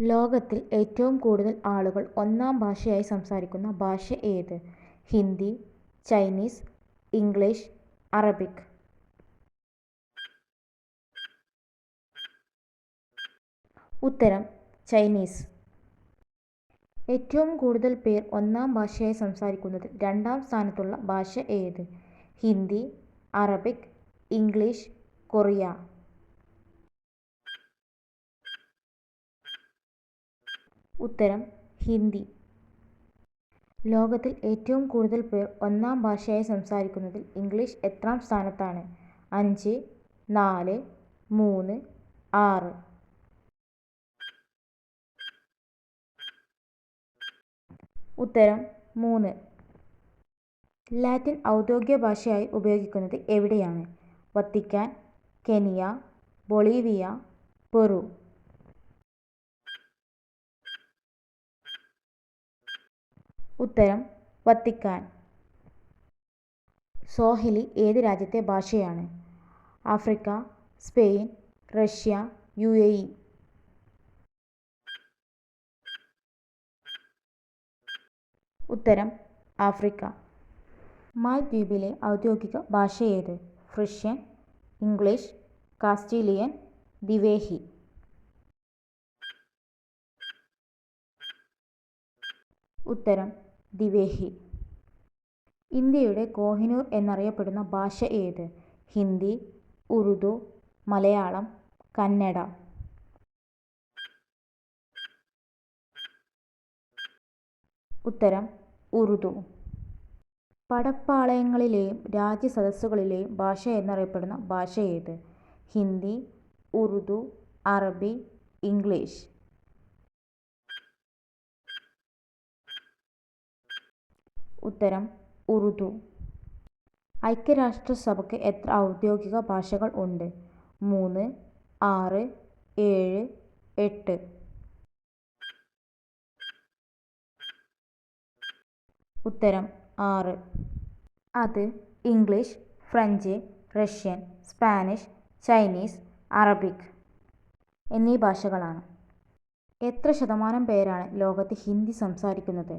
ലോകത്തിൽ ഏറ്റവും കൂടുതൽ ആളുകൾ ഒന്നാം ഭാഷയായി സംസാരിക്കുന്ന ഭാഷ ഏത്? Hindi Chinese English Arabic. ഉത്തരം ചൈനീസ്. ഏറ്റവും കൂടുതൽ പേർ ഒന്നാം ഭാഷയായി സംസാരിക്കുന്നത് രണ്ടാം സ്ഥാനത്തുള്ള ഭാഷ ഏത്? Hindi Arabic English Korea. ഉത്തരം ഹിന്ദി. ലോകത്തിൽ ഏറ്റവും കൂടുതൽ പേർ ഒന്നാം ഭാഷയായി സംസാരിക്കുന്നതിൽ ഇംഗ്ലീഷ് എത്രാം സ്ഥാനത്താണ്? അഞ്ച് നാല് മൂന്ന് ആറ്. ഉത്തരം മൂന്ന്. ലാറ്റിൻ ഔദ്യോഗിക ഭാഷയായി ഉപയോഗിക്കുന്നത് എവിടെയാണ്? Vatican Kenya Bolivia Peru. ഉത്തരം വത്തിക്കാൻ. സ്വാഹിലി ഏത് രാജ്യത്തെ ഭാഷയാണ്? Africa Spain Russia U A E. ഉത്തരം ആഫ്രിക്ക. മാൽദ്വീപിലെ ഔദ്യോഗിക ഭാഷ ഏത്? Frisian English Castilian Dhivehi. ഉത്തരം ദിവേഹി. ഇന്ത്യയുടെ കോഹിനൂർ എന്നറിയപ്പെടുന്ന ഭാഷ ഏത്? ഹിന്ദി ഉറുദു മലയാളം കന്നഡ. ഉത്തരം ഉറുദു. പടപ്പാളയങ്ങളിലെയും രാജ്യസദസ്സുകളിലെയും ഭാഷ എന്നറിയപ്പെടുന്ന ഭാഷ ഏത്? ഹിന്ദി ഉറുദു അറബി ഇംഗ്ലീഷ്. ഉത്തരം ഉറുദു. ഐക്യരാഷ്ട്രസഭയ്ക്ക് എത്ര ഔദ്യോഗിക ഭാഷകൾ ഉണ്ട്? മൂന്ന് ആറ് ഏഴ് എട്ട്. ഉത്തരം ആറ്. അത് English French Russian Spanish Chinese Arabic എന്നീ ഭാഷകളാണ്. എത്ര ശതമാനം പേരാണ് ലോകത്ത് ഹിന്ദി സംസാരിക്കുന്നത്?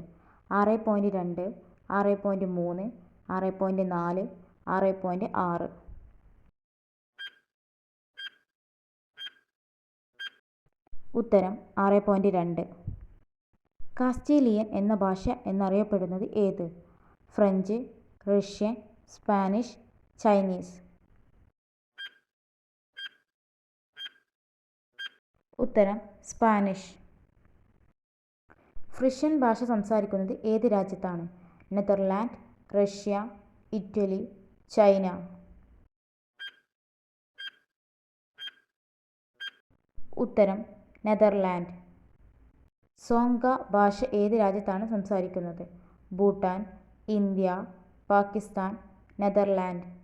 ആറ് പോയിന്റ് രണ്ട് ആറ് പോയിന്റ് മൂന്ന് ആറ് പോയിന്റ് നാല് ആറ് പോയിന്റ് ആറ്. ഉത്തരം ആറ് പോയിന്റ് രണ്ട്. കാസ്റ്റീലിയൻ എന്ന ഭാഷ എന്നറിയപ്പെടുന്നത് ഏത്? French Russian Spanish Chinese. ഉത്തരം സ്പാനിഷ്. ഫ്രിഷ്യൻ ഭാഷ സംസാരിക്കുന്നത് ഏത് രാജ്യത്താണ്? Netherland Russia Italy China. ഉത്തരം നെതർലാൻഡ്. സോങ്ക ഭാഷ ഏത് രാജ്യത്താണ് സംസാരിക്കുന്നത്? ഭൂട്ടാൻ ഇന്ത്യ പാകിസ്ഥാൻ നെതർലാൻഡ്.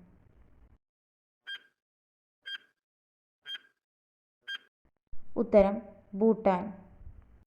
ഉത്തരം ഭൂട്ടാൻ.